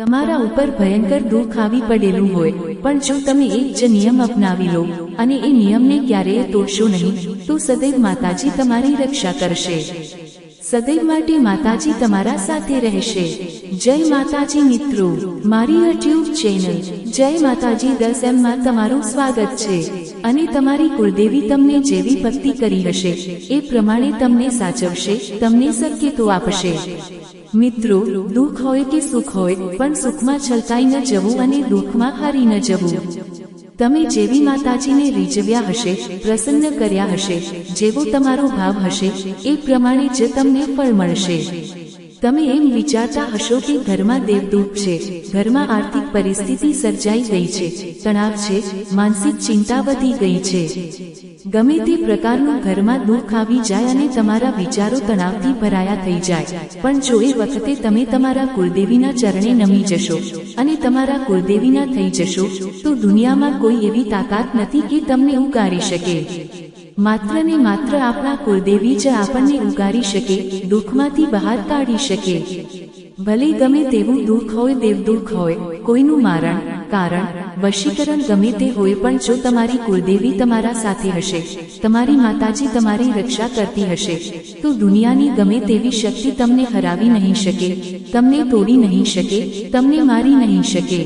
તમારા ઉપર ભયંકર દુઃખ આવી પડેલું હોય, પણ જો તમે એક જ નિયમ અપનાવી લો, અને એ નિયમને ક્યારેય તોડશો નહીં, તો સદૈવ માતાજી તમારી રક્ષા કરશે. સદૈવ માટે માતાજી તમારા સાથે રહેશે. જય માતાજી મિત્રો, મારી યુટ્યુબ ચેનલ, જય માતાજી દસ એમ માં તમારું સ્વાગત છે. અને તમારી કુળદેવી તમને જેવી ભક્તિ કરી હશે, એ પ્રમાણે તમને સાચવશે, તમને સંકેતો આપશે. મિત્રો, દુઃખ હોય કે સુખ હોય, પણ સુખમાં છલકાઈ ન જવું અને દુઃખમાં હારી ન જવું. તમે જેવી માતાજીને રીઝવ્યા હશે, પ્રસન્ન કર્યા હશે, જેવો તમારો ભાવ હશે, એ પ્રમાણે જ તમને ફળ મળશે. તમે એમ વિચારતા હશો કે ઘરમાં દેવદૂત છે. ઘરમાં આર્થિક પરિસ્થિતિ સર્જાઈ ગઈ છે. તણાવ છે. માનસિક ચિંતા વધી ગઈ છે. ગમે તે પ્રકારનું ઘરમાં દુઃખ આવી જાય અને તમારા વિચારો તણાવથી ભરાયા થઈ જાય. પણ જો એ વખતે તમે તમારા કુળદેવીના ચરણે નમી જશો અને તમારા કુળદેવીના થઈ જશો, તો દુનિયામાં કોઈ એવી તાકાત નથી કે તમને ઉગારી શકે. માત્ર ને માત્ર આપણા કુળદેવી જ આપણને ઉગારી શકે, દુઃખમાંથી બહાર કાઢી શકે. ભલે ગમે તેવું દુઃખ હોય, દેવદુઃખ હોય, કોઈનું મારણ, કારણ, વશીકરણ ગમે તે હોય, પણ જો તમારી કુળદેવી તમારા સાથે હશે, તમારી માતાજી તમારી રક્ષા કરતી હશે, તો દુનિયાની ગમે તેવી શક્તિ તમને હરાવી નહીં શકે, તમને તોડી નહીં શકે, તમને મારી નહીં શકે.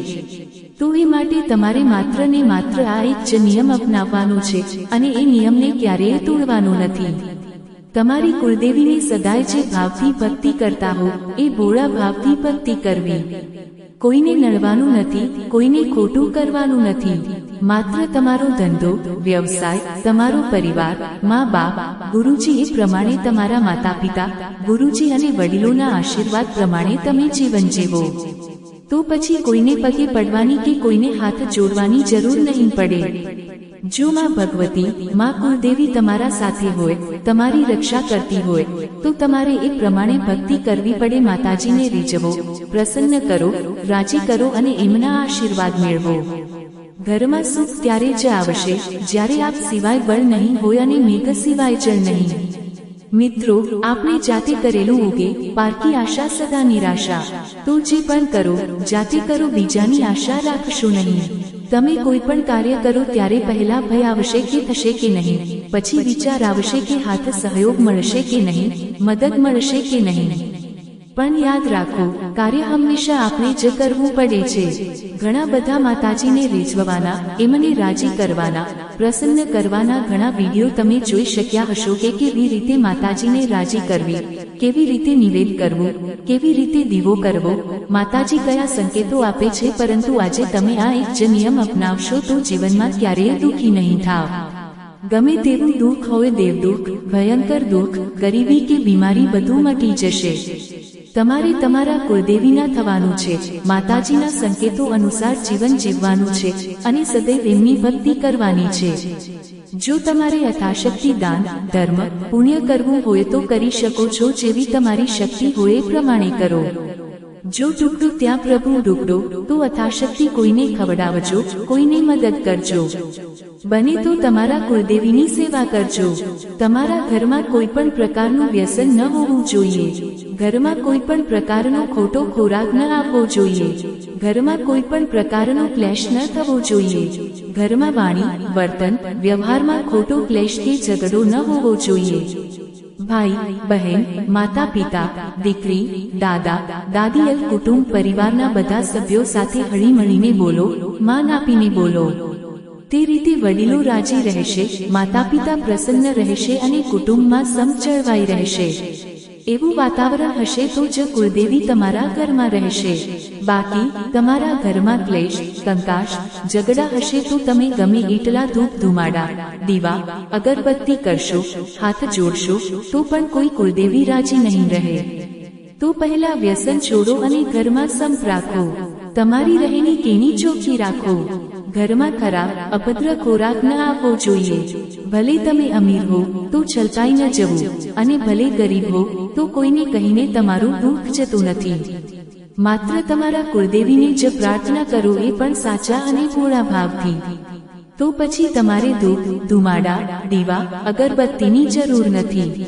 તો એ માટે તમારે માત્ર ને માત્ર આ એક જ નિયમ અપનાવવાનો છે અને એ નિયમને ક્યારેય તોડવાનો નથી. તમારી કુળદેવીને સદાય જે ભાવથી ભક્તિ કરતા હો, એ ભોળા ભાવથી ભક્તિ કરવી. કોઈને નડવાનું નથી, કોઈને ખોટું કરવાનું નથી. માત્ર તમારો ધંધો, વ્યવસાય, તમારો પરિવાર, મા બાપ, ગુરુજી એ પ્રમાણે તમારા માતા પિતા ગુરુજી અને વડીલોના આશીર્વાદ પ્રમાણે તમે જીવન જીવો. તો પછી કોઈને પગે પડવાની કે કોઈને હાથ જોડવાની જરૂર નહીં પડે. જો માં ભગવતી, માં કુળદેવી તમારા સાથે હોય, તમારી રક્ષા કરતી હોય, તો તમારે એ પ્રમાણે ભક્તિ કરવી પડે માતાજીને રીઝવો, પ્રસન્ન કરો, રાજી કરો અને એમના આશીર્વાદ મેળવો. ઘરમાં સુખ ત્યારે જ આવશે, જ્યારે આપ સિવાય બળ નહીં હોય અને મેઘ સિવાય જળ નહીં. મિત્રો આપણે જાતે કરેલું ઉગે, પારકી આશા સદા નિરાશા. તો જે પણ કરો, જાતે કરો, બીજાની આશા રાખશો નહીં. તમે કોઈ પણ કાર્ય કરો ત્યારે પહેલા ભય આવશે કે થશે કે નહીં. પછી વિચાર આવશે કે હાથ સહયોગ મળશે કે નહીં, મદદ મળશે કે નહીં. પણ યાદ રાખો, કાર્ય હંમેશા આપણે જ કરવું પડે છે, ઘણા બધા માતાજીને રીઝવવાના એમને રાજી કરવાના, પ્રસન્ન કરવાના ઘણા વીડિયો તમે જોઈ શક્યા હશો કે કેવી રીતે માતાજીને રાજી કરવી, કેવી રીતે નિવેદ કરવું, કેવી રીતે દીવો કરવો. માતાજી કયા સંકેતો આપે છે, પરંતુ આજે તમે આ એક જ નિયમ અપનાવશો તો જીવનમાં ક્યારેય દુઃખી નહીં થાવ. ગમે તેવું દુઃખ હોય, દેવદુઃખ, ભયંકર દુઃખ, ગરીબી કે બીમારી બધું મટી જશે. તમારે તમારા કુળદેવીના થવાનું છે, માતાજીના સંકેતો અનુસાર જીવન જીવવાનું છે અને સદૈવ એમની ભક્તિ કરવાની છે. જો તમારે યથાશક્તિ દાન, ધર્મ, પુણ્ય કરવું હોય તો કરી શકો છો જેવી તમારી શક્તિ હોય એ પ્રમાણે કરો. જો ટુકડો ત્યાં પ્રભુ ડુકડો, તો અથાશક્તિ કોઈને ખવડાવજો, કોઈને મદદ કરજો. બને તો તમારા કુળદેવીની સેવા કરજો. તમારા ઘરમાં કોઈ પણ પ્રકારનું વ્યસન ન હોવું જોઈએ. ઘરમાં કોઈ પણ પ્રકારનો ખોટો ખોરાક ન આપવો જોઈએ. ઘરમાં કોઈ પણ પ્રકારનો ક્લેશ ન થવો જોઈએ. ઘરમાં વાણી વર્તન વ્યવહારમાં ખોટો ક્લેશ કે ઝઘડો ન હોવો જોઈએ. ભાઈ બહેન માતા પિતા દીકરી દાદા દાદી કુટુંબ પરિવારના બધા સભ્યો સાથે હળીમળીને બોલો માન આપીને બોલો. તે રીતે વડીલો રાજી રહેશે માતા પિતા પ્રસન્ન રહેશે અને કુટુંબમાં સમ રહેશે. એવું વાતાવરણ હશે તો જ કુળદેવી તમારા ઘરમાં રહેશે. બાકી, તમારા ઘરમાં ક્લેશ કંકાશ ઝઘડા હશે તો તમે ગમે એટલા ધૂપ ધુમાડા, દીવા, અગરબત્તી કરશો, હાથ જોડશો, તો પણ કોઈ કુળદેવી રાજી નહીં રહે. તો પહેલા વ્યસન છોડો અને ઘરમાં સંપ રાખો. તમારી રહેણી કેની ચોખ્ખી રાખો. ઘરમાં ખરાબ અભદ્ર ખોરાક ન આપવો જોઈએ. ભલે તમે અમીર હો, તો છલકાઈ ન જવું. અને ભલે ગરીબ હો, તો કોઈને કહીને તમારું દુઃખ જતું નથી. માત્ર તમારા કુળદેવીને જ પ્રાર્થના કરો એ પણ સાચા અને પૂર્ણા ભાવથી. તો પછી તમારે ધૂપ ધુમાડા, દીવા, અગરબત્તીની જરૂર નથી.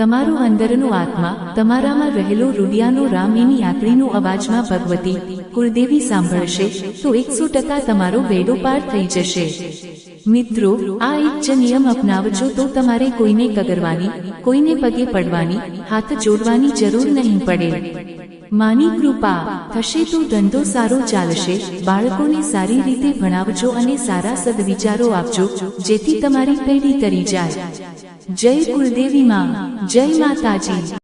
તમારો અંદરનો આત્મા, તમારામાં રહેલો રૂડિયાનો રામ એની આકડીનું અવાજમાં ભગવતી, કુળદેવી સાંભળશે, તો એકસો ટકા તમારો વેડો પાર થઈ જશે. મિત્રો, આ એક જ નિયમ અપનાવજો તો તમારે કોઈને કગરવાની, કોઈને પગે પડવાની, હાથ જોડવાની જરૂર નહીં પડે. માની કૃપા, થશે તો ધંધો સારો ચાલશે, બાળકોને સારી રીતે ભણાવજો અને સારા સદવિચારો આપજો, જેથી તમારી પેઢી તરી જાય. જય કુળદેવી માં જય માતાજી.